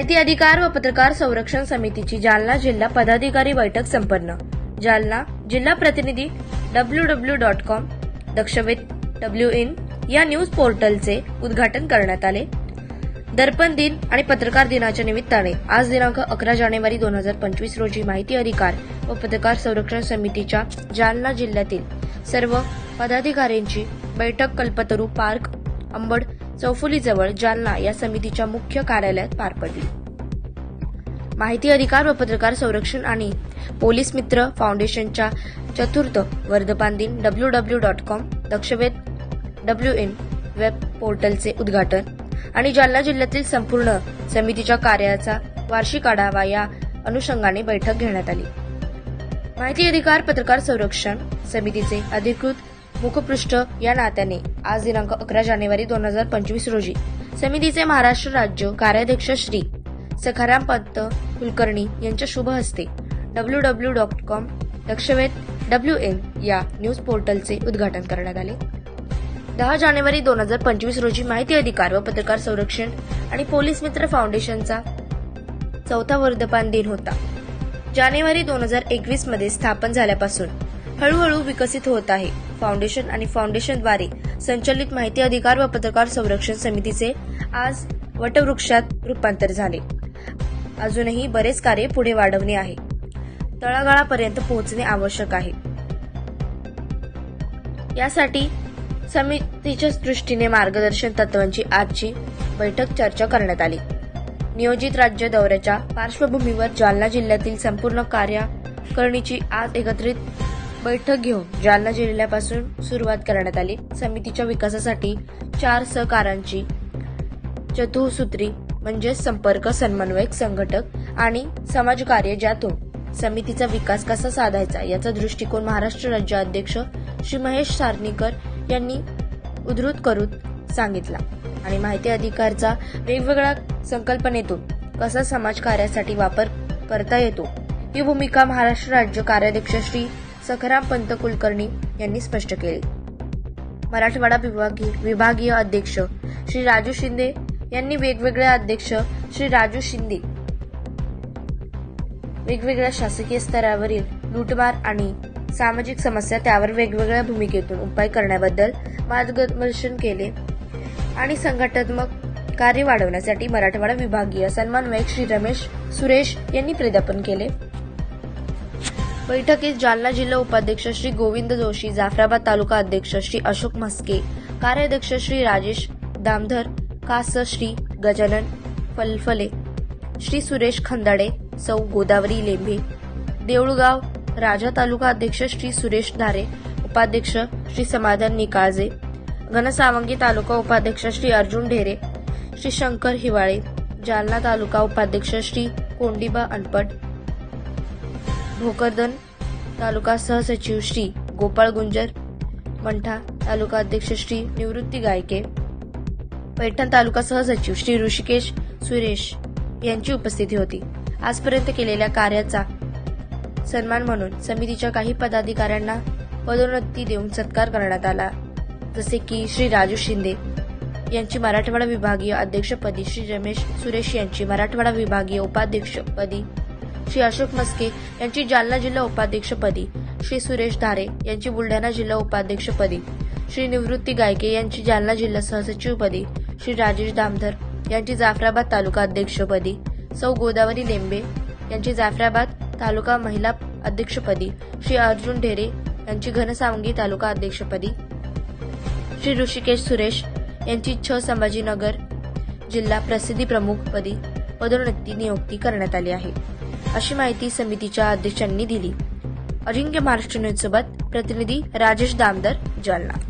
माहिती अधिकार व पत्रकार संरक्षण समितीची जालना जिल्हा पदाधिकारी बैठक संपन्न. जालना जिल्हा प्रतिनिधी W W dot com Dakshvedh W in या न्यूज पोर्टलचे उद्घाटन करण्यात आले. दर्पण दिन आणि पत्रकार दिनाच्या निमित्ताने आज दिनांक अकरा जानेवारी दोन हजार पंचवीस रोजी माहिती अधिकार व पत्रकार संरक्षण समितीच्या जालना जिल्ह्यातील सर्व पदाधिकाऱ्यांची बैठक कल्पतरू पार्क अंबड चौफुलीजवळ जालना या समितीच्या मुख्य कार्यालयात पार पडली. माहिती अधिकार व पत्रकार संरक्षण आणि पोलीस मित्र फाउंडेशनच्या चतुर्थ वर्धमान दिन W W dot com Dakshvedh W in web पोर्टलचे उद्घाटन आणि जालना जिल्ह्यातील संपूर्ण समितीच्या कार्याचा वार्षिक आढावा या अनुषंगाने बैठक घेण्यात आली. माहिती अधिकार पत्रकार संरक्षण समितीचे अधिकृत मुखपृष्ठ या नात्याने आज दिनांक अकरा जानेवारी दोन हजार पंचवीस रोजी. समितीचे महाराष्ट्र राज्य कार्याध्यक्ष श्री सखाराम पंत कुलकर्णी यांच्या शुभ हस्ते W W dot com Lakshvedh W in या न्यूज पोर्टलचे उद्घाटन करण्यात आले. दहा जानेवारी दोन हजार पंचवीस रोजी माहिती अधिकार व पत्रकार संरक्षण आणि पोलीस मित्र फाउंडेशनचा चौथा वर्धपान दिन होता. जानेवारी दोन हजार एकवीसमध्ये स्थापन झाल्यापासून हळूहळू विकसित होत आहे. फाउंडेशन आणि फाउंडेशनद्वारे संचलित माहिती अधिकार व पत्रकार संरक्षण समितीचे आज वटवृक्षात रूपांतर झाले. अजूनही बरेच कार्य पुढे वाढवणे आहे. तळागाळापर्यंत पोहोचणे आवश्यक आहे. यासाठी समितीच्या दृष्टीने मार्गदर्शन तत्वांची आजची बैठक चर्चा करण्यात आली. नियोजित राज्य दौऱ्याच्या पार्श्वभूमीवर जालना जिल्ह्यातील संपूर्ण कार्यकारणीची आज एकत्रित बैठक घेऊन जालना जिल्ह्यापासून सुरुवात करण्यात आली. समितीच्या विकासासाठी चार सहकारांची चतुसूत्री म्हणजे संपर्क समन्वयक संघटक आणि समाजकार्य ज्यातून समितीचा विकास कसा साधायचा याचा दृष्टिकोन महाराष्ट्र राज्य अध्यक्ष श्री महेश सारनीकर यांनी उद्धृत करून सांगितला. आणि माहिती अधिकारचा वेगवेगळ्या संकल्पनेतून कसा समाजकार्यासाठी वापर करता येतो ही भूमिका महाराष्ट्र राज्य कार्याध्यक्ष श्री सखराम पंत कुलकर्णी यांनी स्पष्ट केले. मराठवाडा विभागीय विभागीय अध्यक्ष श्री राजू शिंदे यांनी वेगवेगळे अध्यक्ष श्री राजू शिंदे वेगवेगळ्या शासकीय स्तरावरील लूटमार आणि सामाजिक समस्या त्यावर वेगवेगळ्या भूमिकेतून उपाय करण्याबद्दल मार्गदर्शन केले आणि संघटनात्मक कार्य वाढवण्यासाठी मराठवाडा विभागीय सन्मानवयक श्री रमेश सुरेश यांनी प्रदापन केले. बैठकीत जालना जिल्हा उपाध्यक्ष श्री गोविंद जोशी जाफराबाद तालुका अध्यक्ष श्री अशोक म्हस्के कार्याध्यक्ष श्री राजेश दामधर कास श्री गजानन फलफले श्री सुरेश खंदाडे सौ गोदावरी लेंभे देऊळगाव राजा तालुका अध्यक्ष श्री सुरेश धारे उपाध्यक्ष श्री समाधान निकाळजे घनसावंगी तालुका उपाध्यक्ष श्री अर्जुन ढेरे श्री शंकर हिवाळे जालना तालुका उपाध्यक्ष श्री कोंडिबा अनपट भोकरदन तालुका सहसचिव श्री गोपाळ गुंजर मंठा तालुका अध्यक्ष श्री निवृत्ती गायके पैठण तालुका सहसचिव श्री ऋषिकेश सुरेश यांची उपस्थिती होती. आजपर्यंत केलेल्या कार्याचा सन्मान म्हणून समितीच्या काही पदाधिकाऱ्यांना पदोन्नती देऊन सत्कार करण्यात आला. जसे की श्री राजू शिंदे यांची मराठवाडा विभागीय अध्यक्षपदी श्री रमेश सुरेश यांची मराठवाडा विभागीय उपाध्यक्षपदी श्री अशोक मस्के यांची जालना जिल्हा उपाध्यक्षपदी श्री सुरेश धारे यांची बुलढाणा जिल्हा उपाध्यक्षपदी श्री निवृत्ती गायके यांची जालना जिल्हा सहसचिवपदी श्री राजेश दामधर यांची जाफराबाद तालुका अध्यक्षपदी सौ गोदावरी लेंबे यांची जाफराबाद तालुका महिला अध्यक्षपदी श्री अर्जुन ढेरे यांची घनसावंगी तालुका अध्यक्षपदी श्री ऋषिकेश सुरेश यांची छ संभाजीनगर जिल्हा प्रसिद्धी प्रमुख पदी पदोन्नती नियुक्ती करण्यात आली आहे. अशी माहिती समितीच्या अध्यक्षांनी दिली. अजिंक्य महाराष्ट्र न्यूज सोबत प्रतिनिधी राजेश दामदर जालना.